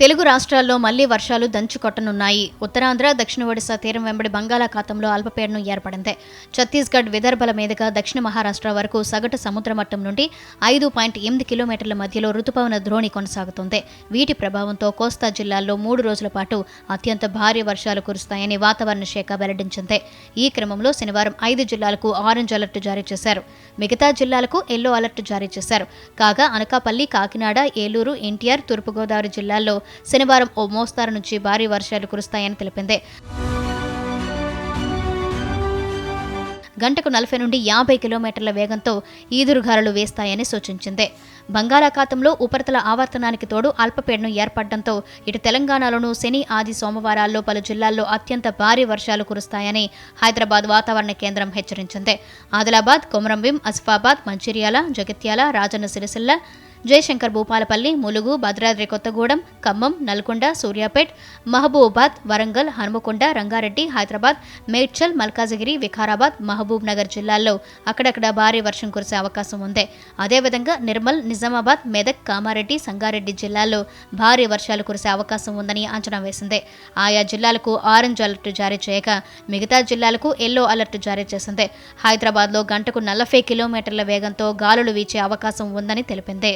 తెలుగు రాష్ట్రాల్లో మళ్ళీ వర్షాలు దంచుకొట్టనున్నాయి ఉత్తరాంధ్ర దక్షిణ ఒడిశా తీరం వెంబడి బంగాళాఖాతంలో అల్పపీడనం ఏర్పడింది. ఛత్తీస్గఢ్ విదర్భల మీదుగా దక్షిణ మహారాష్ట్ర వరకు సగటు సముద్ర మట్టం నుండి ఐదు పాయింట్ ఎనిమిది కిలోమీటర్ల మధ్యలో రుతుపవన ద్రోణి కొనసాగుతుంది. వీటి ప్రభావంతో కోస్తా జిల్లాల్లో మూడు రోజుల పాటు అత్యంత భారీ వర్షాలు కురుస్తాయని వాతావరణ శాఖ వెల్లడించింది. ఈ క్రమంలో శనివారం ఐదు జిల్లాలకు ఆరెంజ్ అలర్ట్ జారీ చేశారు. మిగతా జిల్లాలకు ఎల్లో అలర్ట్ జారీ చేశారు. కాగా అనకాపల్లి కాకినాడ ఏలూరు ఎన్టీఆర్ తూర్పుగోదావరి జిల్లాల్లో శనివారం ఓ మోస్తారు నుంచి భారీ వర్షాలు కురుస్తాయని తెలిపింది. గంటకు నలభై నుండి యాభై కిలోమీటర్ల వేగంతో ఈదురుగాలులు వేస్తాయని సూచించింది. బంగాళాఖాతంలో ఉపరితల ఆవర్తనానికి తోడు అల్పపీడనం ఏర్పడడంతో ఇటు తెలంగాణలోనూ శని ఆది సోమవారాల్లో పలు జిల్లాల్లో అత్యంత భారీ వర్షాలు కురుస్తాయని హైదరాబాద్ వాతావరణ కేంద్రం హెచ్చరించింది. ఆదిలాబాద్ కొమరంభీం అసిఫాబాద్ మంచిర్యాల జగిత్యాల రాజన్న సిరిసిల్ల జయశంకర్ భూపాలపల్లి ములుగు భద్రాద్రి కొత్తగూడెం ఖమ్మం నల్గొండ సూర్యాపేట్ మహబూబాద్ వరంగల్ హనుమకొండ రంగారెడ్డి హైదరాబాద్ మేడ్చల్ మల్కాజిగిరి వికారాబాద్ మహబూబ్ నగర్ జిల్లాల్లో అక్కడక్కడ భారీ వర్షం కురిసే అవకాశం ఉంది. అదేవిధంగా నిర్మల్ నిజామాబాద్ మెదక్ కామారెడ్డి సంగారెడ్డి జిల్లాల్లో భారీ వర్షాలు కురిసే అవకాశం ఉందని అంచనా వేసింది. ఆయా జిల్లాలకు ఆరెంజ్ అలర్ట్ జారీ చేయగా మిగతా జిల్లాలకు ఎల్లో అలర్ట్ జారీ చేసింది. హైదరాబాద్లో గంటకు నలభై కిలోమీటర్ల వేగంతో గాలులు వీచే అవకాశం ఉందని తెలిపింది.